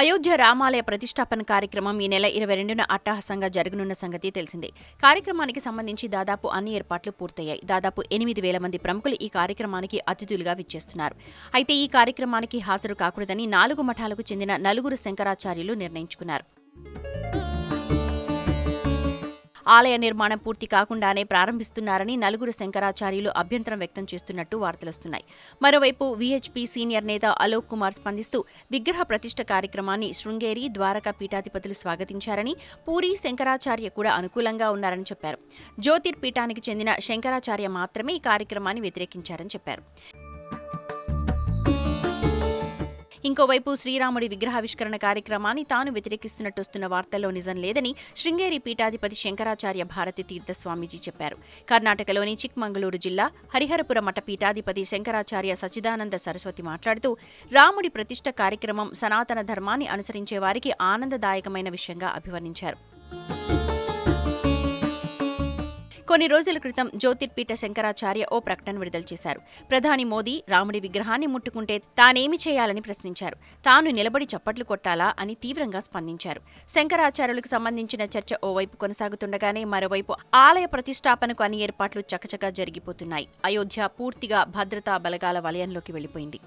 అయోధ్య రామాలయ ప్రతిష్టాపన కార్యక్రమం ఈ నెల ఇరవై రెండున అట్టహాసంగా జరగనున్న సంగతి తెలిసిందే. కార్యక్రమానికి సంబంధించి దాదాపు అన్ని ఏర్పాట్లు పూర్తయ్యాయి. దాదాపు ఎనిమిది వేల మంది ప్రముఖులు ఈ కార్యక్రమానికి అతిథులుగా విచ్చేస్తున్నారు. అయితే ఈ కార్యక్రమానికి హాజరు కాకూడదని నాలుగు మఠాలకు చెందిన నలుగురు శంకరాచార్యులు నిర్ణయించుకున్నారు. ఆలయ నిర్మాణం పూర్తి కాకుండానే ప్రారంభిస్తున్నారని నలుగురు శంకరాచార్యులు అభ్యంతరం వ్యక్తం చేస్తున్నట్టు వార్తలొస్తున్నాయి మరోవైపు వీహెచ్పీ సీనియర్ నేత అలోక్ కుమార్ స్పందిస్తూ విగ్రహ ప్రతిష్ఠ కార్యక్రమాన్ని శృంగేరి ద్వారకా పీఠాధిపతులు స్వాగతించారని పూరి శంకరాచార్య కూడా అనుకూలంగా ఉన్నారని చెప్పారు. జ్యోతిర్పీఠానికి చెందిన శంకరాచార్య మాత్రమే ఈ కార్యక్రమాన్ని వ్యతిరేకించారని చెప్పారు. ఇంకోవైపు శ్రీరాముడి విగ్రహావిష్కరణ కార్యక్రమాన్ని తాను వ్యతిరేకిస్తున్నట్టు వస్తున్న వార్తల్లో నిజం లేదని శృంగేరి పీఠాధిపతి శంకరాచార్య భారతి తీర్థ స్వామీజీ చెప్పారు. కర్ణాటకలోని చిక్మంగళూరు జిల్లా హరిహరపుర మఠ పీఠాధిపతి శంకరాచార్య సచిదానంద సరస్వతి మాట్లాడుతూ రాముడి ప్రతిష్ట కార్యక్రమం సనాతన ధర్మాన్ని అనుసరించే వారికి ఆనందదాయకమైన విషయంగా అభివర్ణించారు. కొన్ని రోజుల క్రితం జ్యోతిర్పీఠ శంకరాచార్య ఓ ప్రకటన విడుదల చేశారు. ప్రధాని మోదీ రాముడి విగ్రహాన్ని ముట్టుకుంటే తానేమి చేయాలని ప్రశ్నించారు. తాను నిలబడి చప్పట్లు కొట్టాలా అని తీవ్రంగా స్పందించారు. శంకరాచార్యులకు సంబంధించిన చర్చ ఓవైపు కొనసాగుతుండగానే మరోవైపు ఆలయ ప్రతిష్టాపనకు అన్ని ఏర్పాట్లు చకచకా జరిగిపోతున్నాయి. అయోధ్య పూర్తిగా భద్రతా బలగాల వలయంలోకి వెళ్ళిపోయింది